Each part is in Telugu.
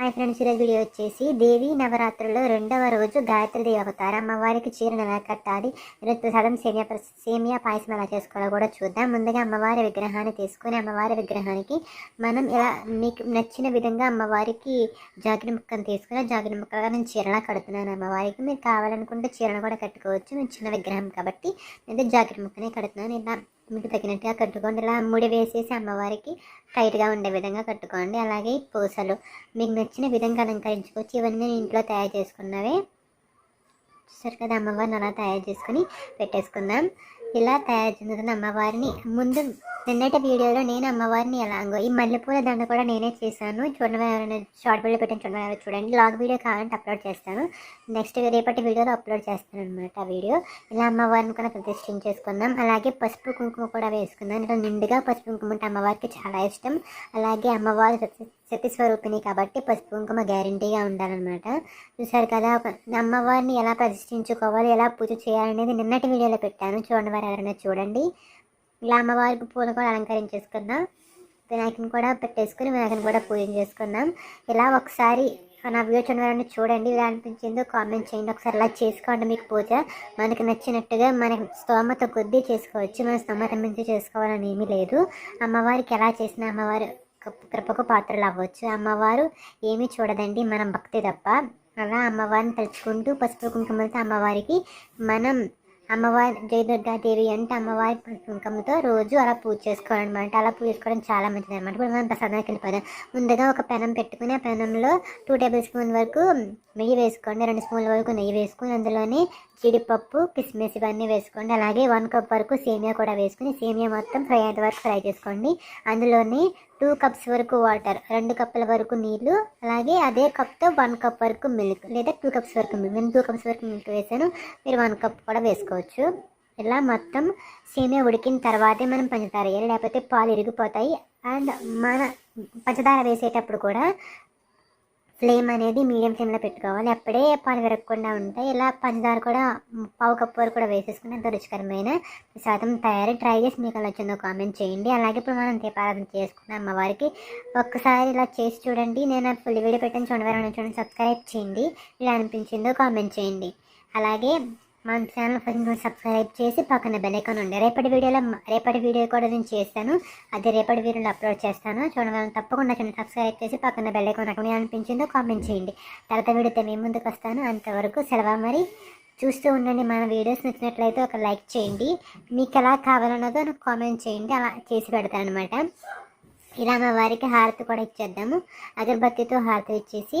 హాయ్ ఫ్రెండ్స్ ఈరోజు వీడియో వచ్చేసి దేవి నవరాత్రుల్లో రెండవ రోజు గాయత్రి దేవి అవతారం. అమ్మవారికి చీరను ఎలా కట్టాలి ఈరోజు సగం సేమియా సేమియా పాయసం ఎలా చేసుకోవాలో కూడా చూద్దాం. ముందుగా అమ్మవారి విగ్రహాన్ని తీసుకొని అమ్మవారి విగ్రహానికి మనం ఎలా మీకు నచ్చిన విధంగా అమ్మవారికి జాగిరి ముక్కను తీసుకుని ఆ జాగిరి ముక్కగా నేను చీరలా కడుతున్నాను అమ్మవారికి. మీరు కావాలనుకుంటే చీరను కూడా కట్టుకోవచ్చు. మేము చిన్న విగ్రహం కాబట్టి నేను జాగిరి ముక్కనే కడుతున్నాను. ఇలా మీకు తగినట్టుగా కట్టుకోండి. ఇలా ముడి వేసేసి అమ్మవారికి టైట్గా ఉండే విధంగా కట్టుకోండి. అలాగే పూసలు మీకు నచ్చిన విధంగా అలంకరించుకోవచ్చు. ఇవన్నీ నేను ఇంట్లో తయారు చేసుకున్నవే. చూసారు కదా అమ్మవారిని అలా తయారు చేసుకుని పెట్టేసుకుందాం. ఇలా తయారు చేసిన అమ్మవారిని. ముందు నిన్నటి వీడియోలో నేను అమ్మవారిని ఎలాగో ఈ మల్లెపూల దండ కూడా నేనే చేశాను. చూడడం ఎవరైనా షార్ట్ వీడియో పెట్టిన చూడడం ఎవరైనా చూడండి. లాంగ్ వీడియో కావాలంటే అప్లోడ్ చేస్తాను. నెక్స్ట్ రేపటి వీడియోలో అప్లోడ్ చేస్తాను అనమాట ఆ వీడియో ఇలా అమ్మవారిని కూడా ప్రతిష్ఠించేసుకుందాం అలాగే పసుపు కుంకుమ కూడా వేసుకుందాం. ఇలా నిండుగా పసుపు కుంకుమ అంటే అమ్మవారికి చాలా ఇష్టం. అలాగే అమ్మవారు సత్య స్వరూపిణి కాబట్టి పసుపు కుంకుమ గ్యారంటీగా ఉండాలన్నమాట. చూసారు కదా అమ్మవారిని ఎలా ప్రతిష్ఠించుకోవాలి ఎలా పూజ చేయాలనేది నిన్నటి వీడియోలో పెట్టాను. చూడండి వారు ఎవరైనా చూడండి. ఇలా అమ్మవారికి పూలు కూడా అలంకరించేసుకుందాం వినాయకుని కూడా పెట్టేసుకుని వినాయకుని కూడా పూజ చేసుకుందాం. ఇలా ఒకసారి నా వీడియో చూడండి చూడండి. ఇలా అనిపించిందో కామెంట్ చేయండి. ఒకసారి ఇలా చేసుకోండి మీకు పూజ. మనకి నచ్చినట్టుగా మనకి స్తోమత కొద్దీ చేసుకోవచ్చు. మన స్తోమత మించి చేసుకోవాలని ఏమీ లేదు. అమ్మవారికి ఎలా చేసినా అమ్మవారు కృపకు పాత్రలు అవ్వచ్చు. అమ్మవారు ఏమీ చూడదండి. మనం భక్తి తప్ప. అలా అమ్మవారిని తలుచుకుంటూ పసుపు కుంకుమలతో అమ్మవారికి మనం అమ్మవారి జయదుర్గాదేవి అంటే అమ్మవారి కుంకుమతో రోజు అలా పూజ చేసుకోవాలన్నమాట. అలా పూజ చేసుకోవడం చాలా మంచిది అనమాట ఇప్పుడు మనం ప్రసాదానికి వెళ్ళిపోదాం. ముందుగా ఒక పెనం పెట్టుకుని ఆ పెనంలో టూ టేబుల్ స్పూన్ వరకు నెయ్యి వేసుకోండి. రెండు స్పూన్ల వరకు నెయ్యి వేసుకుని అందులోని జీడిపప్పు కిస్మిస్ ఇవన్నీ వేసుకోండి. అలాగే వన్ కప్ వరకు సేమియా కూడా వేసుకుని సేమియా మొత్తం ఫ్రై అయ్యేంత వరకు ఫ్రై చేసుకోండి. అందులోని టూ కప్స్ వరకు వాటర్ రెండు కప్పుల వరకు నీళ్ళు అలాగే అదే కప్తో వన్ కప్ వరకు మిల్క్ లేదా టూ కప్స్ వరకు మిల్క్. నేను టూ కప్స్ వరకు మిల్క్ వేసాను. మీరు వన్ కప్ కూడా వేసుకోవచ్చు. ఇలా మొత్తం సేమియా ఉడికిన తర్వాతే మనం పంచదార వేయాలి. లేకపోతే పాలు ఇరిగిపోతాయి. అండ్ మన పంచదార వేసేటప్పుడు కూడా ఫ్లేమ్ అనేది మీడియం ఫ్లేమ్లో పెట్టుకోవాలి. అప్పుడే పాలు విరగకుండా ఉంటాయి ఇలా పంచదార కూడా పావు కప్పు వరకు కూడా వేసేసుకుని ఎంతో రుచికరమైన ప్రసాదం తయారు. ట్రై చేసి మీకు అలా వచ్చిందో కామెంట్ చేయండి. అలాగే ఇప్పుడు మనం దీపారాధన చేసుకున్నాం అమ్మవారికి ఒక్కసారి ఇలా చేసి చూడండి. నేను ఫుల్ వీడియో పెట్టిన. చూడండి చూడండి సబ్స్క్రైబ్ చేయండి. ఇలా అనిపించిందో కామెంట్ చేయండి. అలాగే మన ఛానల్ కొంచెం సబ్స్క్రైబ్ చేసి పక్కన బెల్ ఉండే. రేపటి వీడియోలో రేపటి వీడియో కూడా నేను చేస్తాను. అది రేపటి వీడియోలో అప్లోడ్ చేస్తాను. చూడగలను తప్పకుండా చిన్న సబ్స్క్రైబ్ చేసి పక్కన బెల్ ఐకాన్ అనిపించిందో కామెంట్ చేయండి. తర్వాత వీడియోతో మేము ముందుకు వస్తాను. అంతవరకు సెలవు మరి. చూస్తూ ఉండండి మన వీడియోస్ నచ్చినట్లయితే ఒక లైక్ చేయండి. మీకు ఎలా కావాలన్నదో నాకు కామెంట్ చేయండి. అలా చేసి పెడతాను అనమాట ఇలా అమ్మవారికి హారతి కూడా ఇచ్చేద్దాము. అగరబత్తితో హారతి ఇచ్చేసి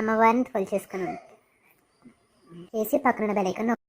అమ్మవారిని కొలిచేసుకున్నాం చేసి పక్కన బెల్ ఐకాన్